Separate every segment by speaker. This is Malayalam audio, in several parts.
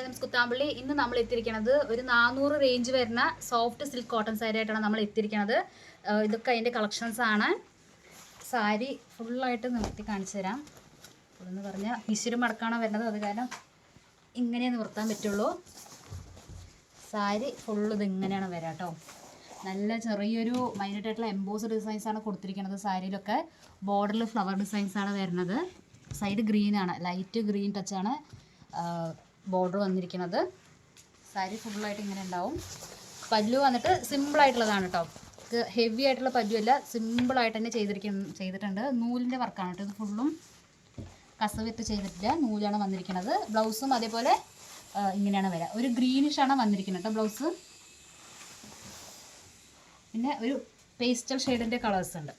Speaker 1: ഐറ്റംസ് കുത്താമ്പള്ളി ഇന്ന് നമ്മൾ എത്തിയിരിക്കുന്നത് ഒരു നാനൂറ് റേഞ്ച് വരുന്ന സോഫ്റ്റ് സിൽക്ക് കോട്ടൺ സാരി ആയിട്ടാണ് നമ്മൾ എത്തിയിരിക്കുന്നത് ഇതൊക്കെ അതിന്റെ കളക്ഷൻസ് ആണ്. സാരി ഫുള്ളായിട്ട് നിർത്തി കാണിച്ചു തരാം. എന്ന് പറഞ്ഞാൽ പിശുരും മടക്കാണ് വരുന്നത്. അത് കാരണം ഇങ്ങനെ നിർത്താൻ പറ്റുള്ളൂ. സാരി ഫുള്ള് ഇത് ഇങ്ങനെയാണ് വരാം കേട്ടോ നല്ല ചെറിയൊരു മൈനറ്റ് ആയിട്ടുള്ള എംബോസ് ഡിസൈൻസ് ആണ് കൊടുത്തിരിക്കുന്നത് സാരിയിലൊക്കെ. ബോർഡറിൽ ഫ്ലവർ ഡിസൈൻസ് ആണ് വരുന്നത്. സൈഡ് ഗ്രീൻ ആണ്. ലൈറ്റ് ഗ്രീൻ ടച്ചാണ് ബോർഡർ വന്നിരിക്കുന്നത്. സാരി ഫുള്ളായിട്ട് ഇങ്ങനെ ഉണ്ടാവും. പല്ലു വന്നിട്ട് സിമ്പിൾ ആയിട്ടുള്ളതാണ് കേട്ടോ ഇത് ഹെവി ആയിട്ടുള്ള പല്ലു അല്ല സിമ്പിൾ ആയിട്ട് തന്നെ ചെയ്തിരിക്കുന്ന ചെയ്തിട്ടുണ്ട്. നൂലിന്റെ വർക്കാണ് കേട്ടോ ഇത് ഫുള്ളും കസവിത്ത് ചെയ്തിട്ടില്ല നൂലാണ് വന്നിരിക്കുന്നത്. ബ്ലൗസും അതേപോലെ ഇങ്ങനെയാണ് വരിക ഒരു ഗ്രീനിഷ് ആണ് വന്നിരിക്കുന്നത് കേട്ടോ ബ്ലൗസ്. പിന്നെ ഒരു പേസ്റ്റൽ ഷെയ്ഡിന്റെ കളേഴ്സ് ഉണ്ട്.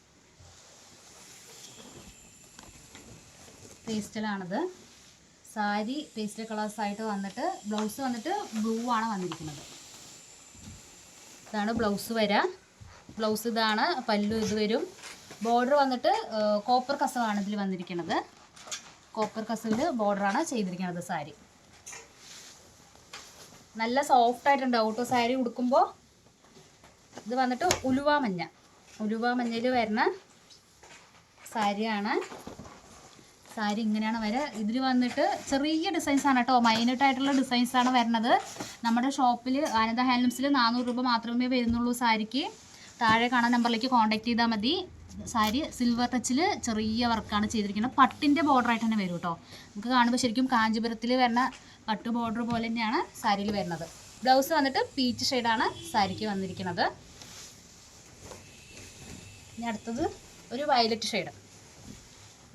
Speaker 1: പേസ്റ്റലാണിത് സാരി പേസ്റ്റൽ കളേഴ്സ് ആയിട്ട് വന്നിട്ട് ബ്ലൗസ് വന്നിട്ട് ബ്ലൂ ആണ് വന്നിരിക്കുന്നത്. ഇതാണ് ബ്ലൗസ് വരിക ബ്ലൗസ് ഇതാണ് പല്ലു ഇത് വരും. ബോർഡർ വന്നിട്ട് കോപ്പർ കസവാണ് ഇതിൽ വന്നിരിക്കുന്നത്. കോപ്പർ കസവിൽ ബോർഡറാണ് ചെയ്തിരിക്കുന്നത് സാരി. നല്ല സോഫ്റ്റ് ആയിട്ടുണ്ട് ഔട്ടോ സാരി ഉടുക്കുമ്പോൾ ഇത് വന്നിട്ട് ഉലുവ മഞ്ഞ. ഉലുവ മഞ്ഞയിൽ വരുന്ന സാരിയാണ് സാരി ഇങ്ങനെയാണ് വരെ. ഇതിൽ വന്നിട്ട് ചെറിയ ഡിസൈൻസ് ആണ് കേട്ടോ. മൈനൂട്ട് ആയിട്ടുള്ള ഡിസൈൻസ് ആണ് വരുന്നത് നമ്മുടെ ഷോപ്പിൽ ആനന്ദ ഹാൻഡ്ലൂംസിൽ നാനൂറ് രൂപ മാത്രമേ വരുന്നുള്ളൂ സാരിക്ക്. താഴെ കാണാൻ നമ്പറിലേക്ക് കോൺടാക്ട് ചെയ്താൽ മതി. സാരി സിൽവർ ടച്ചിൽ ചെറിയ വർക്കാണ് ചെയ്തിരിക്കുന്നത്. പട്ടിന്റെ ബോർഡർ ആയിട്ട് തന്നെ വരും കേട്ടോ. നമുക്ക് കാണുമ്പോൾ ശരിക്കും കാഞ്ചീപുരത്തിൽ വരുന്ന പട്ട് ബോർഡർ പോലെ തന്നെയാണ് സാരിയിൽ വരുന്നത്. ബ്ലൗസ് വന്നിട്ട് പീച്ച് ഷെയ്ഡാണ് സാരിക്ക് വന്നിരിക്കുന്നത്. ഇനി അടുത്തത് ഒരു വയലറ്റ് ഷെയ്ഡ്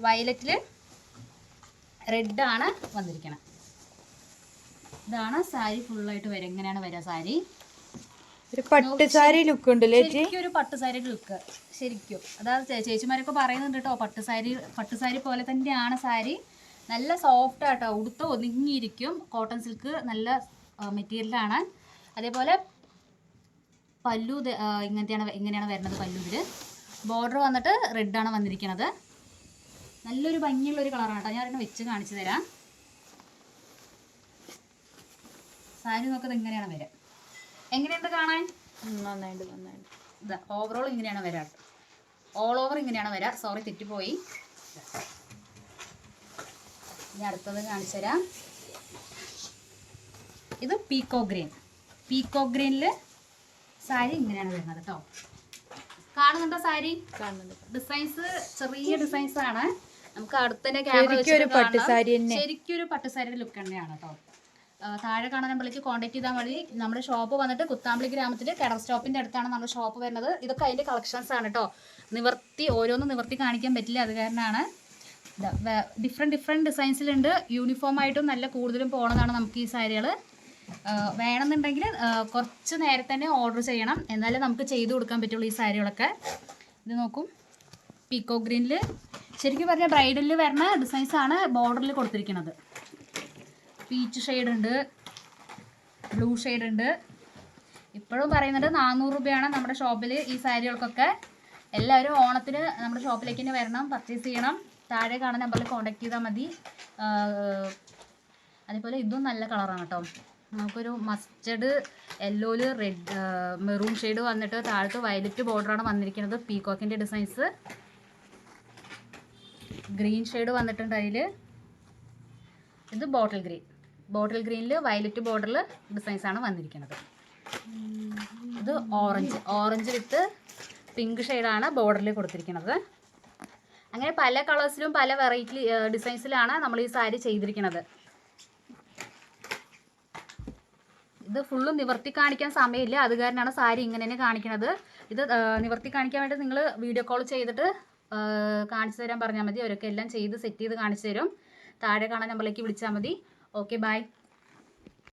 Speaker 1: വയലറ്റിൽ റെഡാണ് വന്നിരിക്കുന്നത് ഇതാണ് സാരി ഫുള്ളായിട്ട് വരിക എങ്ങനെയാണ് വരിക സാരി.
Speaker 2: ഒരു പട്ട് സാരി ലുക്ക് ഉണ്ടല്ലേ
Speaker 1: ശരിക്കും ഒരു പട്ടുസാരി ലുക്ക് ശരിക്കും. അതായത് ചേച്ചിമാരൊക്കെ പറയുന്നുണ്ട് കേട്ടോ പട്ട് സാരി പട്ട് സാരി പോലെ തന്നെയാണ് സാരി. നല്ല സോഫ്റ്റ് ആട്ടോ ഉടുത്ത് ഒതുങ്ങിയിരിക്കും. കോട്ടൺ സിൽക്ക് നല്ല മെറ്റീരിയലാണ് അതേപോലെ പല്ലു ഇങ്ങനത്തെയാണ് ഇങ്ങനെയാണ് വരുന്നത് പല്ലു ഇതിൽ ബോർഡർ വന്നിട്ട് റെഡാണ് വന്നിരിക്കുന്നത് നല്ലൊരു ഭംഗിയുള്ള ഒരു കളറാണ് കേട്ടോ. ഞാൻ ഒരെണ്ണം വെച്ച് കാണിച്ചു തരാം. സാരി നോക്കുന്നത് ഇങ്ങനെയാണ് വരാം. എങ്ങനെയുണ്ട് കാണാൻ?
Speaker 2: നന്നായിട്ട് നന്നായിട്ട്
Speaker 1: ഇതാ ഓവറോൾ ഇങ്ങനെയാണ് വരാം ഓൾ ഓവർ ഇങ്ങനെയാണ് വരാം. സോറി തെറ്റിപ്പോയി. ഇനി അടുത്തത് കാണിച്ചു തരാം. ഇത് പീക്കോ ഗ്രീൻ പീക്കോ ഗ്രീനിൽ സാരി ഇങ്ങനെയാണ് വരുന്നത് കേട്ടോ. കാണുന്നുണ്ടോ സാരി?
Speaker 2: കാണുന്നുണ്ട്.
Speaker 1: ഡിസൈൻസ് ചെറിയ ഡിസൈൻസ് ആണ്. നമുക്ക് അടുത്തന്നെ ക്യാമറ
Speaker 2: പട്ടുസാരി തന്നെ.
Speaker 1: ശരിക്കും ഒരു പട്ടുസാരിയുടെ ലുക്ക് തന്നെയാണ് കേട്ടോ താഴെ കാണാൻ നമ്മൾക്ക് കോൺടാക്ട് ചെയ്താൽ മതി. നമ്മുടെ ഷോപ്പ് വന്നിട്ട് കുത്താമ്പളി ഗ്രാമത്തിൽ കെടർ സ്റ്റോപ്പിന്റെ അടുത്താണ് നമ്മുടെ ഷോപ്പ് വരുന്നത്. ഇതൊക്കെ അതിന്റെ കളക്ഷൻസ് ആണ് കേട്ടോ നിവർത്തി ഓരോന്നും നിവർത്തി കാണിക്കാൻ പറ്റില്ല. അത് കാരണമാണ് ഡിഫറെന്റ് ഡിഫറെന്റ് ഡിസൈൻസിലുണ്ട് യൂണിഫോം ആയിട്ടും നല്ല കൂടുതലും പോണതാണ് നമുക്ക് ഈ സാരികൾ വേണമെന്നുണ്ടെങ്കിൽ കുറച്ച് നേരത്തെ തന്നെ ഓർഡർ ചെയ്യണം. എന്നാലേ നമുക്ക് ചെയ്തു കൊടുക്കാൻ പറ്റുള്ളൂ ഈ സാരികളൊക്കെ. ഇത് നോക്കും. പീക്കോ ഗ്രീനിൽ ശരിക്കും പറഞ്ഞാൽ ബ്രൈഡലിൽ വരുന്ന ഡിസൈൻസ് ആണ് ബോർഡറിൽ കൊടുത്തിരിക്കുന്നത് പീച്ച് ഷെയ്ഡ് ഉണ്ട് ബ്ലൂ ഷെയ്ഡ് ഉണ്ട്. ഇപ്പോഴും പറയുന്നത് നാനൂറ് രൂപയാണ് നമ്മുടെ ഷോപ്പിൽ ഈ സാരികൾക്കൊക്കെ. എല്ലാവരും ഓണത്തിന് നമ്മുടെ ഷോപ്പിലേക്ക് തന്നെ വരണം പർച്ചേസ് ചെയ്യണം. താഴെ കാണുന്ന നമ്പറിൽ കോൺടാക്ട് ചെയ്താൽ മതി. അതേപോലെ ഇതും നല്ല കളറാണ് കേട്ടോ. നമുക്കൊരു മസ്റ്റഡ് യെല്ലോയിൽ റെഡ് മെറൂൺ ഷെയ്ഡ് വന്നിട്ട് താഴത്ത് വയലറ്റ് ബോർഡറാണ് വന്നിരിക്കുന്നത് പീകോക്കിന്റെ ഡിസൈൻസ് ഗ്രീൻ ഷെയ്ഡ് വന്നിട്ടുണ്ട് അതിൽ ഇത് ബോട്ടിൽ ഗ്രീൻ. ബോട്ടിൽ ഗ്രീനിൽ വയലറ്റ് ബോർഡറിൽ ഡിസൈൻസ് ആണ് വന്നിരിക്കുന്നത്. ഇത് ഓറഞ്ച്. ഓറഞ്ച് വിത്ത് പിങ്ക് ഷെയ്ഡാണ് ബോർഡറിൽ കൊടുത്തിരിക്കുന്നത്. അങ്ങനെ പല കളേഴ്സിലും പല വെറൈറ്റി ഡിസൈൻസിലാണ് നമ്മൾ ഈ സാരി ചെയ്തിരിക്കുന്നത്. ഇത് ഫുള്ളും നിവർത്തി കാണിക്കാൻ സമയമില്ല. അത് കാരണമാണ് സാരി ഇങ്ങനെ തന്നെ കാണിക്കുന്നത്. ഇത് നിവർത്തി കാണിക്കാൻ വേണ്ടി നിങ്ങൾ വീഡിയോ കോൾ ചെയ്തിട്ട് കാണിച്ചു തരാൻ പറഞ്ഞാൽ മതി. അവരൊക്കെ എല്ലാം ചെയ്ത് സെറ്റ് ചെയ്ത് കാണിച്ചു തരും. താഴെ കാണാൻ നമ്പറിലേക്ക് വിളിച്ചാൽ മതി. Okay bye